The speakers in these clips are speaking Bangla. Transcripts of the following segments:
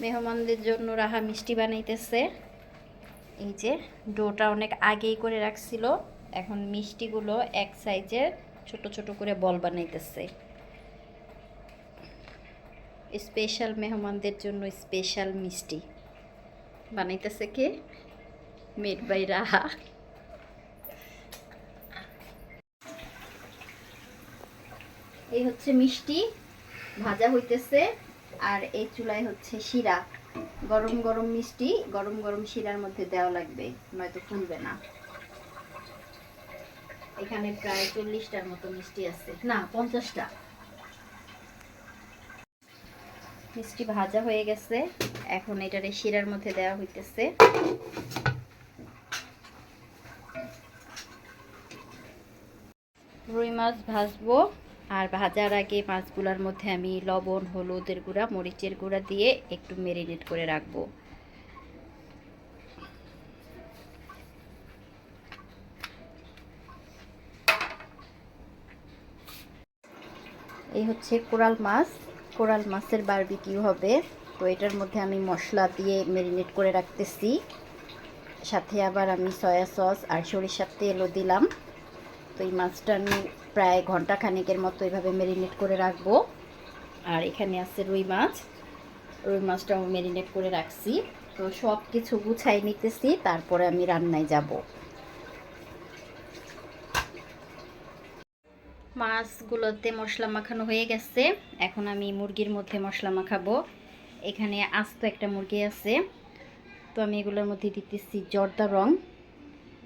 মেহমানদের জন্য রাহা মিষ্টি বানাইতেছে। এই যে, ডোটা অনেক আগেই করে রাখছিল। এখন মিষ্টিগুলো এক সাইজের ছোট ছোট করে বল বানাইতেছে। স্পেশাল মেহমানদের জন্য স্পেশাল মিষ্টি। বানাইতেছে কে? মেড বাই রাহা। এই হচ্ছে মিষ্টি। ভাজা হইতেছে। আর এই চুলায় হচ্ছে শিরা। গরম গরম মিষ্টি, গরম গরম শিরার মধ্যে দেওয়া লাগবে, নয়তো ফুলবে না। এখানে প্রায় চল্লিশটার মতো মিষ্টি আছে। না, পঞ্চাশটা। মিষ্টি ভাজা হয়ে গেছে। এখন এটারে শিরার মধ্যে দেওয়া হইতেছে। রুই মাছ ভাজবো। আর ভাজার আগে মাছগুলোর মধ্যে আমি লবণ, হলুদের গুঁড়া, মরিচের গুঁড়া দিয়ে একটু মেরিনেট করে রাখব। এই হচ্ছে কোরাল মাছ। কোরাল মাছের বারবি বারবিকিউ হবে। তো এটার মধ্যে আমি মশলা দিয়ে মেরিনেট করে রাখতেছি। সাথে আবার আমি সয়া সস আর সরিষার তেলও দিলাম। তো এই মাছটা আমি প্রায় ঘণ্টা খানেকের মতো এভাবে মেরিনেট করে রাখব। আর এখানে আছে রুই মাছ। রুই মাছটাও মেরিনেট করে রাখছি। তো সব কিছু গুছাই নিতেছি, তারপরে আমি রান্নায় যাব। মাছগুলোতে মশলা মাখানো হয়ে গেছে। এখন আমি মুরগির মধ্যে মশলা মাখাবো। এখানে আস্ত একটা মুরগি আছে। তো আমি এগুলোর মধ্যে দিতেছি জর্দা রং।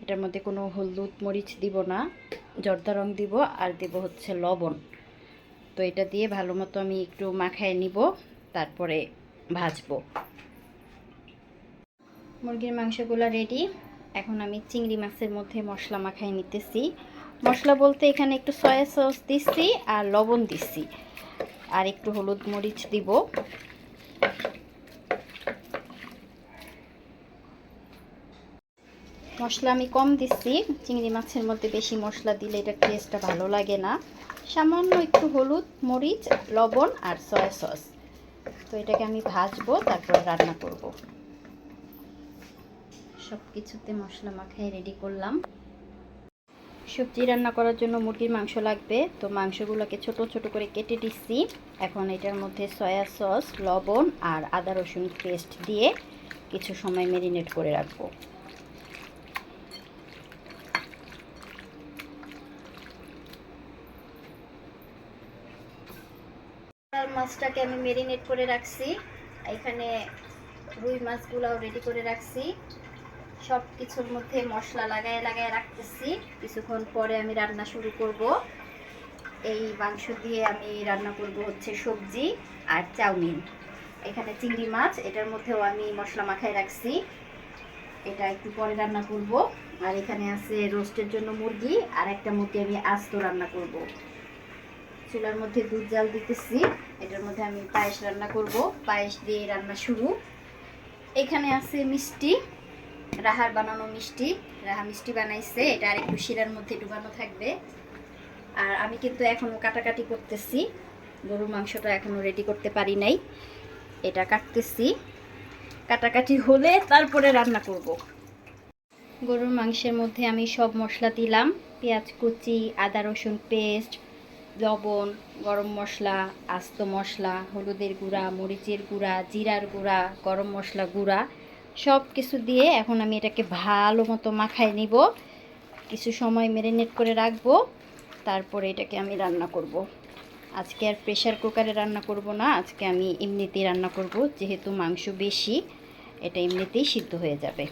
এটার মধ্যে কোনো হলুদ মরিচ দিব না, জর্দা রং দিব, আর দেব হচ্ছে লবণ। তো এটা দিয়ে ভালো মতো আমি একটু মাখায় নিব, তারপরে ভাজবো। মুরগির মাংসগুলো রেডি এখন আমি চিংড়ি মাছের মধ্যে মশলা মাখায় নিতেছি। মশলা বলতে এখানে একটু সয়া সস দিচ্ছি আর লবণ দিচ্ছি আর একটু হলুদ মরিচ দিব। মশলা আমি কম দিচ্ছি। চিংড়ি মাছের মধ্যে বেশি মশলা দিলে এটা টেস্টটা ভালো লাগে না। সামান্য একটু হলুদ, মরিচ, লবণ আর সয়া সস তো এটাকে আমি ভাজবো, তারপর রান্না করব। সব কিছুতে মশলা মাখাই রেডি করলাম। সবজি রান্না করার জন্য মুরগির মাংস লাগবে। তো মাংসগুলোকে ছোট ছোট করে কেটে দিচ্ছি। এখন এটার মধ্যে সয়া সস লবণ আর আদা রসুন পেস্ট দিয়ে কিছু সময় মেরিনেট করে রাখব। মাছটাকে আমি মেরিনেট করে রাখছি। এখানে রুই মাছগুলাও রেডি করে রাখছি। সব কিছুর মধ্যে মশলা লাগায় লাগায় রাখতেছি। কিছুক্ষণ পরে আমি রান্না শুরু করব। এই মাংস দিয়ে আমি রান্না করব হচ্ছে সবজি আর চাউমিন। এখানে চিংড়ি মাছ, এটার মধ্যেও আমি মশলা মাখায় রাখছি। এটা একটু পরে রান্না করব। আর এখানে আছে রোস্টের জন্য মুরগি, আর একটা মুরগি আমি আস্ত রান্না করব। চুলার মধ্যে দুধ জাল দিতেছি। এটার মধ্যে আমি পায়েস রান্না করব। পায়েস দিয়ে রান্না শুরু। এখানে আছে মিষ্টি। রাহার বানানো মিষ্টি। রাহা মিষ্টি বানাইছে। এটা আর একটু শিরার মধ্যে ডুবানো থাকবে। আর আমি কিন্তু এখনও কাটাকাটি করতেছি। গরুর মাংসটা এখনও রেডি করতে পারি নাই। এটা কাটতেছি। কাটাকাটি হলে তারপরে রান্না করব। গরুর মাংসের মধ্যে আমি সব মশলা দিলাম। পেঁয়াজ কুচি, আদা রসুন পেস্ট লবণ, গরম মশলা, আস্ত মশলা, হলুদের গুঁড়া, মরিচের গুঁড়া, জিরার গুঁড়া, গরম মশলা গুঁড়া সব কিছু দিয়ে এখন আমি এটাকে ভালো মতো মাখায় নিব কিছু সময় মেরিনেট করে রাখব, তারপরে এটাকে আমি রান্না করব। আজকে আর প্রেশার কুকারে রান্না করব না, আজকে আমি এমনিতেই রান্না করব, যেহেতু মাংস বেশি, এটা এমনিতেই সিদ্ধ হয়ে যাবে